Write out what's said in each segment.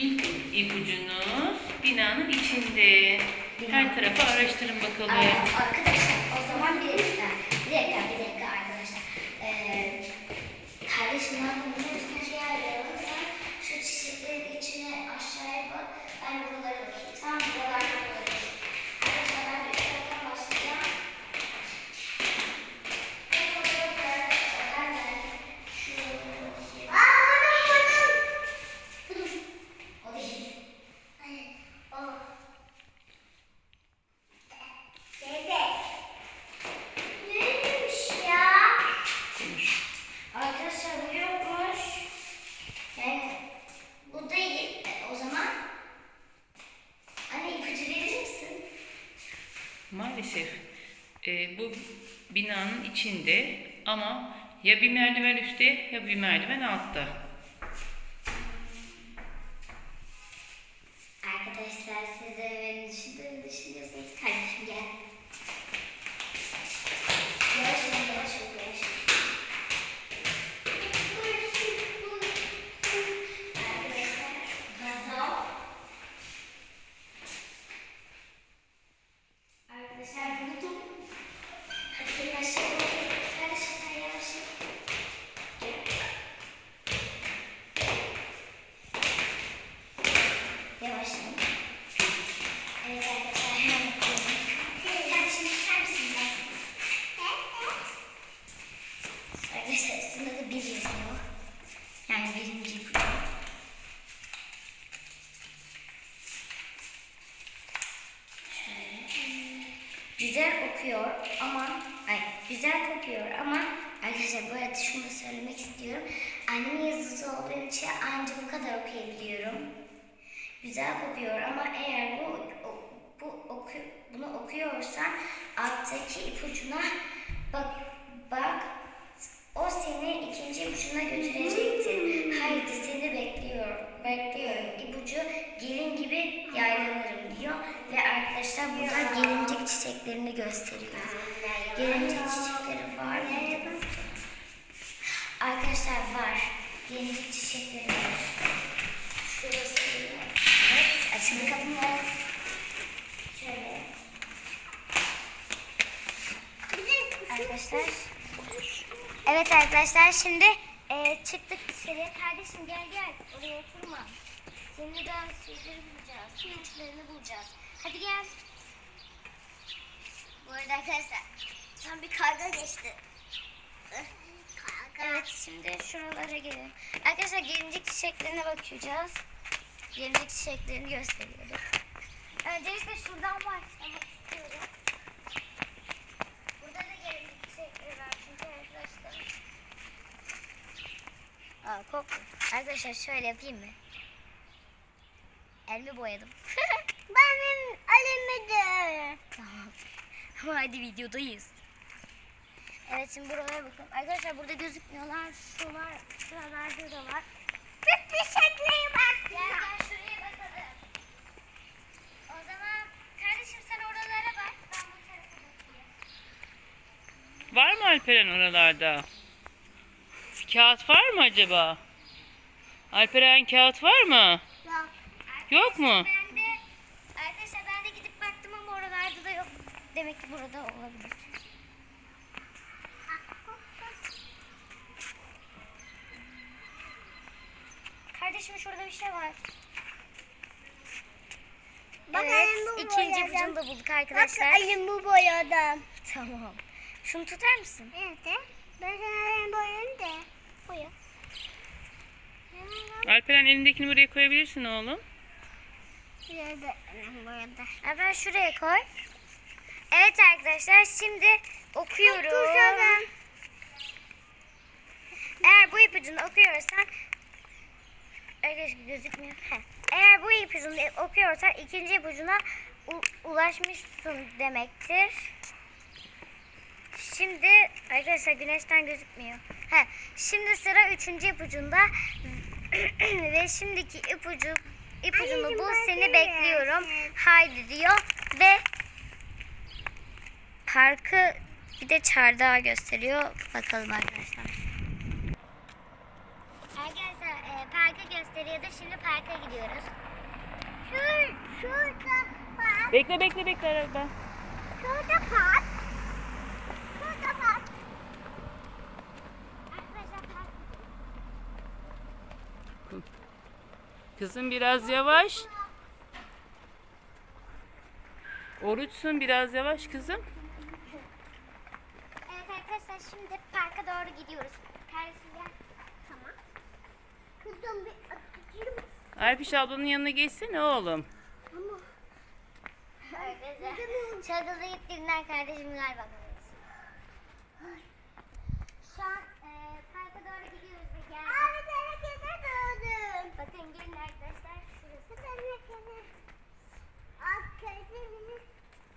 İlk ipucu, ilk ipucunuz binanın içinde. Her tarafı araştırın bakalım. Ay, Arkadaşlar o zaman bir dakika, bir dakika, bir dakika arkadaşlar. Ee, kardeşim ben bunun üstüne şey ayarlayalım. Sen şu çiçeklerin içine aşağıya bak. Ben buralara bakayım. Tamam buralar buralara. Arkadaşlar ben bir taraftan başlayacağım. Bu fotoğrafı arkadaşlar ben şu... Aa buldum buldum. Buldum. O değil. Hayır. O. Dede. Neymiş ya? Konuş. Arkadaşlar bu yokmuş. Yani bu değil. E, O zaman anne ipucu verir misin? Maalesef e, bu binanın içinde ama ya bir merdiven üstte ya bir merdiven altta. Arkadaşlar siz de beni düşündüğünü düşünüyorsunuz. Kardeşim gel. Yavaş ol, yavaş ol, yavaş ol. Arkadaşlar, gazo. Arkadaşlar buldum. Hadi gelin aşağı doğru. Kardeşim sen yavaş ol. Gel. Yavaş ol. Evet arkadaşlar hemen bakıyorum. Kardeşim çıkar mısın biraz? Arkadaşlar üstünde de bir yazıyor. Yani birinci. Şöyle. Güzel okuyor ama ay güzel kokuyor ama arkadaşlar bu arada şunu da söylemek istiyorum. Annemin yazısı olduğu için anca bu kadar okuyabiliyorum. Güzel kokuyor ama eğer bu bu oku, bunu okuyorsan alttaki ipucuna bak bak ikinci ipucuna götürecektir. Haydi seni bekliyor. Bekliyorum. İpucu gelin gibi yaylanırım diyor. Ve arkadaşlar burada gelincik çiçeklerini gösteriyor. Gelincik çiçekleri var mı? Arkadaşlar var. Gelincik çiçekleri var. Şurası. Evet, açın kapımız. Şöyle. Arkadaşlar. Evet arkadaşlar şimdi e, dışarıya. Kardeşim gel gel. Oraya oturma. Seni de sizleri bulacağız. Pirinçlerini bulacağız. Hadi gel. Bu arada arkadaşlar son bir karga geçti. Evet şimdi şuralara gelin. Arkadaşlar gelincik çiçeklerine bakacağız. Gelincik çiçeklerini gösteriyoruz. Öncelikle şuradan başlamak istiyorum. Burada da gelincik çiçekleri var çünkü arkadaşlar. Aa koktu. Arkadaşlar şöyle yapayım mı? Elimi boyadım. Benim elimi de. Tamam. Ama hadi videodayız. Evet şimdi buralara bakın. Arkadaşlar burada gözükmüyorlar. Şu var. Şuralarda da var. Bir bir şekline bak. Gel gel şuraya bakalım. O zaman kardeşim sen oralara bak. Ben bu tarafa bakayım. Var mı Alperen oralarda? Kağıt var mı acaba? Alperen kağıt var mı? Yok. Yok mu? Ben de arkadaşlar ben de gidip baktım ama oralarda da yok. Demek ki burada olabilir. Kardeşim şurada bir şey var. Bak, evet, elimi ikinci ipucunu da bulduk arkadaşlar. Bak elimi boyadım. Tamam. Şunu tutar mısın? Evet. Ben sana elimi boyayayım da. Boya. Alperen elindekini buraya koyabilirsin oğlum. Şuraya da elimi boyadım. Ha, ben şuraya koy. Evet arkadaşlar şimdi okuyorum. Eğer bu ipucunu okuyorsan Arkadaşlar gözükmüyor. Heh. Eğer bu ipucunu okuyorsan ikinci ipucuna ulaşmışsın demektir. Şimdi arkadaşlar güneşten gözükmüyor. Heh. Şimdi sıra üçüncü ipucunda ve şimdiki ipucu ipucunu Anneciğim, bul seni bekliyorum. Haydi diyor ve parkı bir de çardağı gösteriyor. Bakalım arkadaşlar. Arkadaşlar e, parkı parkı gösteriyordu. Şimdi parka gidiyoruz. Şur, şurada park. Bekle bekle bekle arada. Şurada park. Şurada park. Arkadaşlar park Kızım biraz yavaş. Oruçsun biraz yavaş kızım. Evet arkadaşlar şimdi parka doğru gidiyoruz. Gel. Tamam. Kızım bir atayım. Alpiş ablanın yanına geçsene oğlum. Ama Arkadaşlar çok hızlı gittiğinden kardeşim galiba. Şu an e, parka doğru gidiyoruz ve geldik. abi tehlikede doğdum. Bakın gelin arkadaşlar şurası. Tehlikede. Az kedi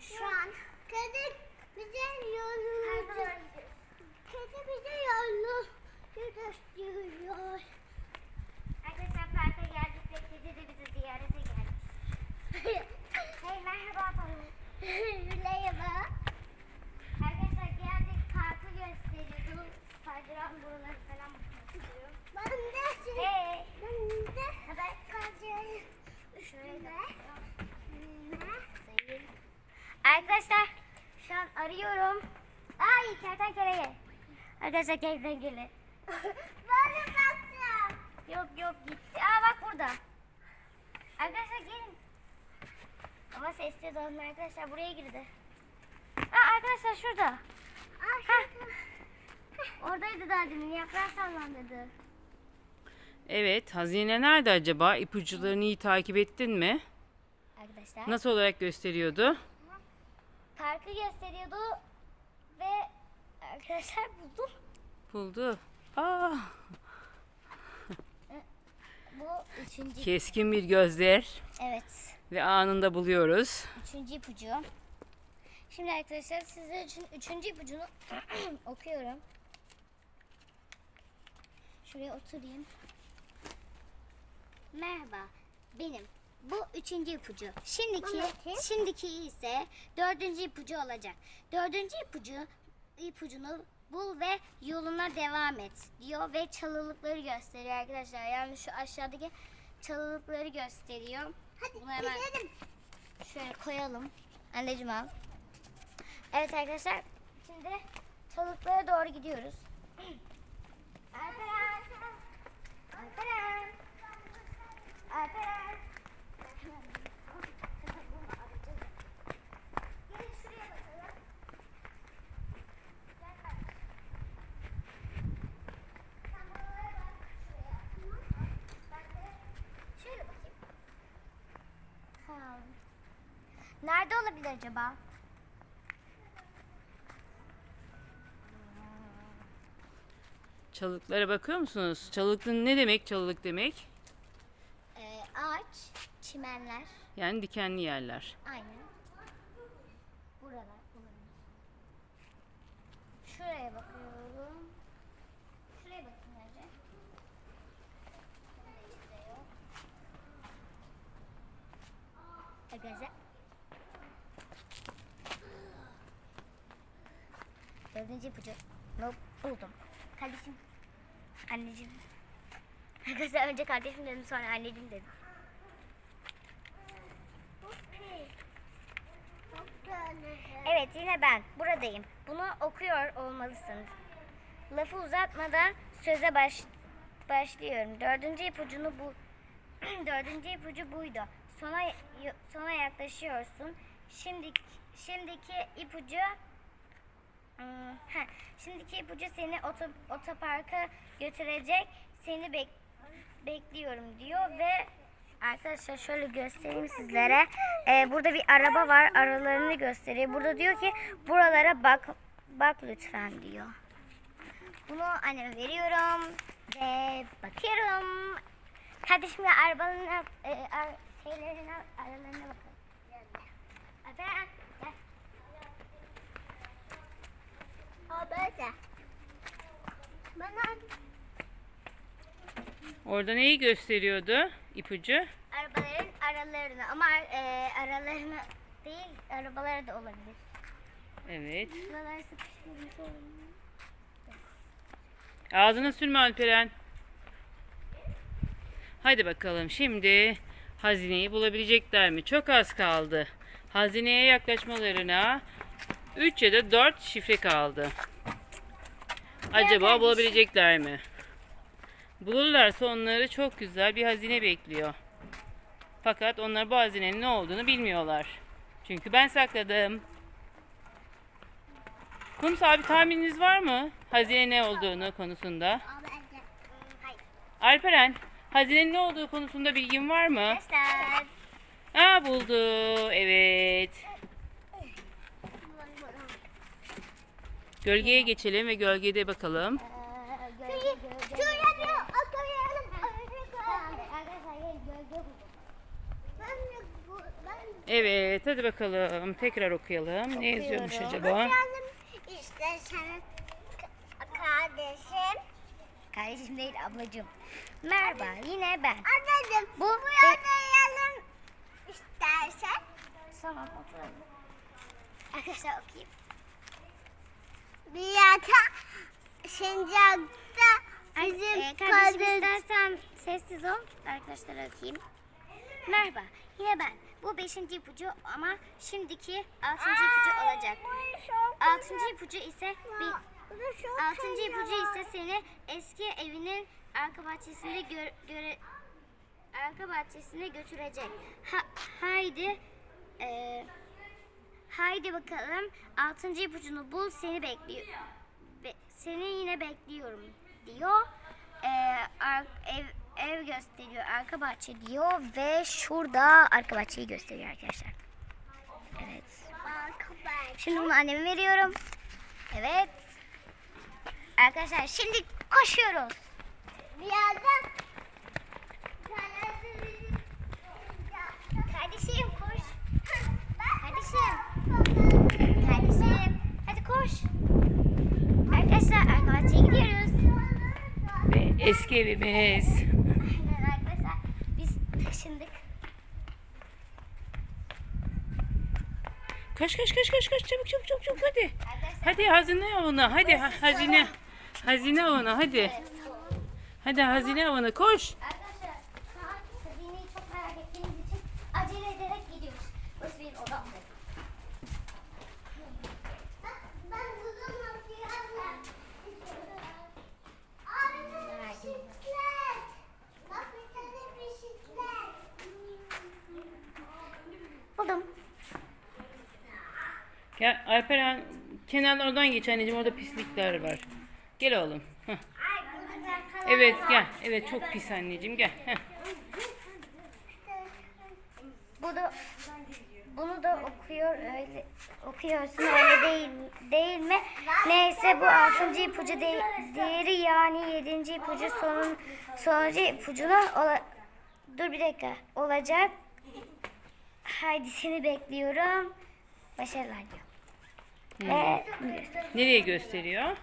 Şu an Kedi bize parka yolu. doğru gidiyoruz. Kedi bize yolu gösteriyor. Arkadaşlar parka geldik ve kedi de bizi ziyarete geldi. Hey merhaba bana. Merhaba. Arkadaşlar geldik parkı gösteriyordu. Kaydıran buraları falan bakmak istiyorum. Ben de şimdi. Hey. Ben de. Haber Kazıyorum. Şöyle. Üstüne. Arkadaşlar şu an arıyorum. Ay kertenkele. Arkadaşlar kertenkele. Ben de baktım. Yok yok gitti. Aa bak burada. Arkadaşlar gelin. Ama sessiz olun arkadaşlar buraya girdi. Aa arkadaşlar şurada. Aa, Heh. Oradaydı daha demin yaprağı sallandırdı. Evet hazine nerede acaba? İpuçlarını iyi takip ettin mi? Arkadaşlar Nasıl olarak gösteriyordu? parkı gösteriyordu ve arkadaşlar buldum. Buldu. Aa, Bu üçüncü. keskin bir gözler Evet. ve anında buluyoruz. Üçüncü ipucu. Şimdi arkadaşlar sizler için üçüncü ipucunu okuyorum. Şuraya oturayım. Merhaba, benim. Bu üçüncü ipucu. Şimdiki, şimdiki ise dördüncü ipucu olacak. Dördüncü ipucu ipucunu bul ve yoluna devam et diyor ve çalılıkları gösteriyor arkadaşlar. Yani şu aşağıdaki çalılıkları gösteriyor. Hadi Bunu hemen gidelim. Şöyle koyalım. Anneciğim al. Evet arkadaşlar. Şimdi çalıklara doğru gidiyoruz. Alperen. Alperen. Alperen. Gelin şuraya bakalım. Gel kardeşim. Sen buralara bak. Şuraya. Ben de şöyle bakayım. Tamam. Nerede olabilir acaba? Çalılıklara bakıyor musunuz? Çalılık ne demek çalılık demek? Ee, ağaç, çimenler. Yani dikenli yerler. Aynen. Buralar olabilir. Şuraya bakıyorum. Şuraya bakın önce. Yok. Arkadaşlar. Dördüncü ipucu. Nope, buldum. Kardeşim. Anneciğim. Arkadaşlar önce kardeşim dedim sonra anneciğim dedim. Evet yine ben buradayım. Bunu okuyor olmalısınız. Lafı uzatmadan söze baş, başlıyorum. Dördüncü ipucunu bu dördüncü ipucu buydu. Sona sona yaklaşıyorsun. Şimdiki şimdiki ipucu Heh, Şimdiki ipucu seni oto, otoparka götürecek. Seni bek, bekliyorum diyor ve arkadaşlar şöyle göstereyim sizlere. Ee, burada bir araba var. Aralarını gösteriyor. Burada diyor ki buralara bak bak lütfen diyor. Bunu anneme veriyorum ve bakıyorum. Kardeşim ya arabalarına e, ar, şeylerine aralarına bakın. Alperen, gel. O böyle. Bana Orada neyi gösteriyordu ipucu? Arabaların aralarını ama e, aralarını değil arabalara da olabilir. Evet. Buralar sıkıştırmış olabilir. Ağzına sürme Alperen. Hadi bakalım şimdi hazineyi bulabilecekler mi? Çok az kaldı. Hazineye yaklaşmalarına 3 ya da 4 şifre kaldı. Acaba bulabilecekler mi? Bulurlarsa onları çok güzel bir hazine bekliyor. Fakat onlar bu hazinenin ne olduğunu bilmiyorlar. Çünkü ben sakladım. Kumsal bir tahmininiz var mı? Hazine ne olduğunu konusunda. Bence. Hayır. Alperen, hazinenin ne olduğu konusunda bilgin var mı? Aa buldu. Evet. Gölgeye geçelim ve gölgede bakalım. Şuraya bir akayalım. Evet, hadi bakalım. Tekrar okuyalım. Ne yazıyormuş acaba? İşte senin kardeşim. Kardeşim değil ablacığım. Merhaba yine ben. Anladım. Bu Bu yanayalım istersen. Tamam oturalım. Arkadaşlar okuyayım. Bir yata Şencak'ta bizim Ee, kardeşim kadın- istersen sessiz ol. Arkadaşlara okuyayım. Merhaba yine ben. Bu beşinci ipucu ama şimdiki altıncı ipucu olacak. Altıncı ipucu ise bir Altıncı ipucu ise seni eski evinin arka bahçesinde gö- göre arka bahçesine götürecek. Ha- haydi eee, haydi bakalım altıncı ipucunu bul seni bekliyor. Be- seni yine bekliyorum diyor. Ar- ev ev gösteriyor arka bahçe diyor ve şurada arka bahçeyi gösteriyor arkadaşlar. Evet. Şimdi bunu anneme veriyorum. Evet. Arkadaşlar şimdi koşuyoruz. Bir yerden Kardeşim koş. Kardeşim. Kardeşim. Hadi koş. Arkadaşlar arka bahçeye gidiyoruz. Ve eski evimiz. Arkadaşlar. Biz taşındık. Koş koş koş koş koş çabuk çabuk çabuk çabuk hadi. Hadi hazine avına hadi ha- hazine. Hazine avına hadi. Hadi hazine avına koş. Arkadaşlar şu an hazineyi çok merak ettiğimiz için acele ederek gidiyoruz. Burası benim odam. ben uzun bakıyorum. Abi bisiklet. Bak bir tane bisiklet. Buldum. Gel Alperen kenarlardan geç anneciğim orada pislikler var. Gel oğlum. Heh. Evet gel. Evet çok pis anneciğim gel. Bu da bunu da okuyor öyle okuyorsun öyle değil değil mi? Neyse bu altıncı ipucu değil, diğeri yani yedinci ipucu sonun sonuncu ipucuna ola, dur bir dakika olacak. Haydi seni bekliyorum. Başarılar diyor. Ve göster- Nereye gösteriyor?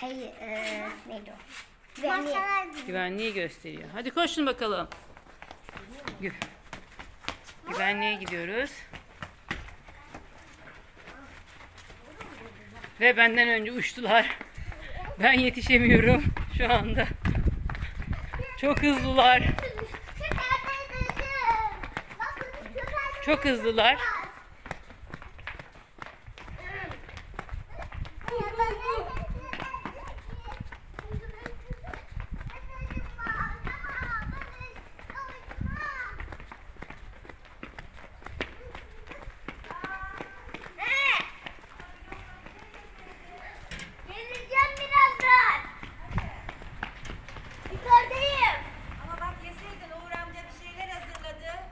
şey e, neydi o? Güvenliğe. Güvenliği gösteriyor. Hadi koşun bakalım. Gü- Güvenliğe gidiyoruz. Ve benden önce uçtular. Ben yetişemiyorum şu anda. Çok hızlılar. Çok hızlılar.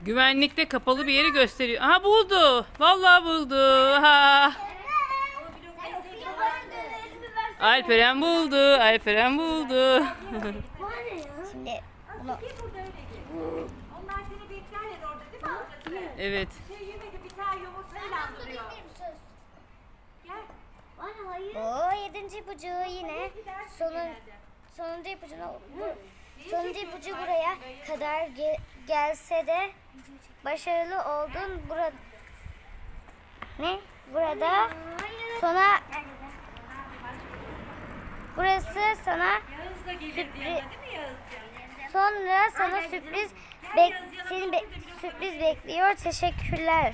Güvenlikte kapalı bir yeri gösteriyor. Aha buldu. Vallahi buldu. Ha. Alperen buldu. Alperen buldu. Evet. Bu yedinci ipucu yine sonun sonuncu ipucuna bu sonuncu ipucu buraya kadar ge- gelse de başarılı oldun burada ne burada sona burası sana Sürpriz-? Sonra sana sürpriz bek seni be- sürpriz bekliyor. Teşekkürler.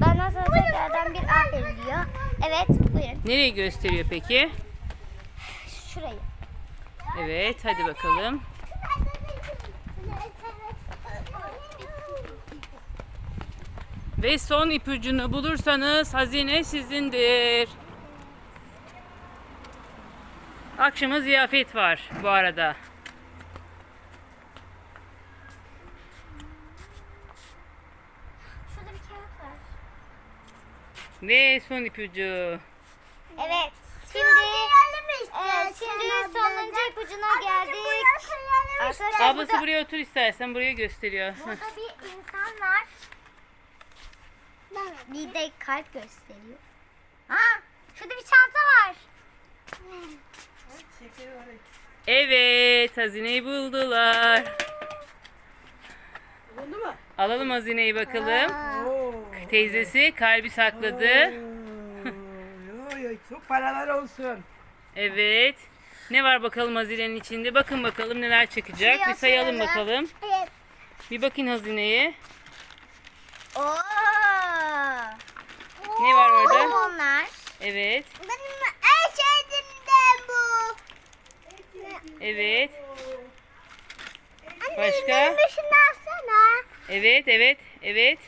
Benden sana tekrardan bir aferin diyor. Evet buyurun. Nereye gösteriyor peki? Şurayı. Evet hadi bakalım. Ve son ipucunu bulursanız hazine sizindir. Akşama ziyafet var bu arada. Şurada bir kağıt var. Ve son ipucu. Evet. Şimdi e, şimdi sonuncu ipucuna geldik. Arkadaşlar Ablası burada, buraya otur istersen buraya gösteriyor. Heh. burada bir insan var. Bir de kalp gösteriyor. Ha, şurada bir çanta var. Evet hazineyi buldular. Bulundu mu? Alalım hazineyi bakalım. Teyzesi kalbi sakladı. Oy, oy, çok paralar olsun. Evet. Ne var bakalım hazinenin içinde? Bakın bakalım neler çıkacak. Bir sayalım bakalım. Bir bakın hazineye. Oo. Ne var orada? Onlar. Evet. Benim en sevdiğimden bu. Evet. Başka? Alsana. Evet, evet, evet.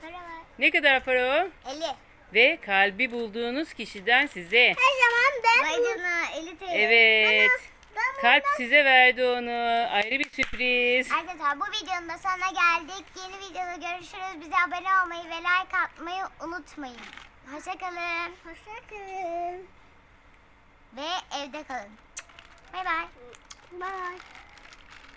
Para var. Ne kadar para o? 50. Ve kalbi bulduğunuz kişiden size. Her zaman ben Vay canına 50 TL. Evet. Ben Kalp size verdi onu. Ayrı bir sürpriz. Arkadaşlar bu videonun da sonuna geldik. Yeni videoda görüşürüz. Bize abone olmayı ve like atmayı unutmayın. Hoşçakalın. Hoşçakalın. Ve evde kalın. Bay bay. Bay.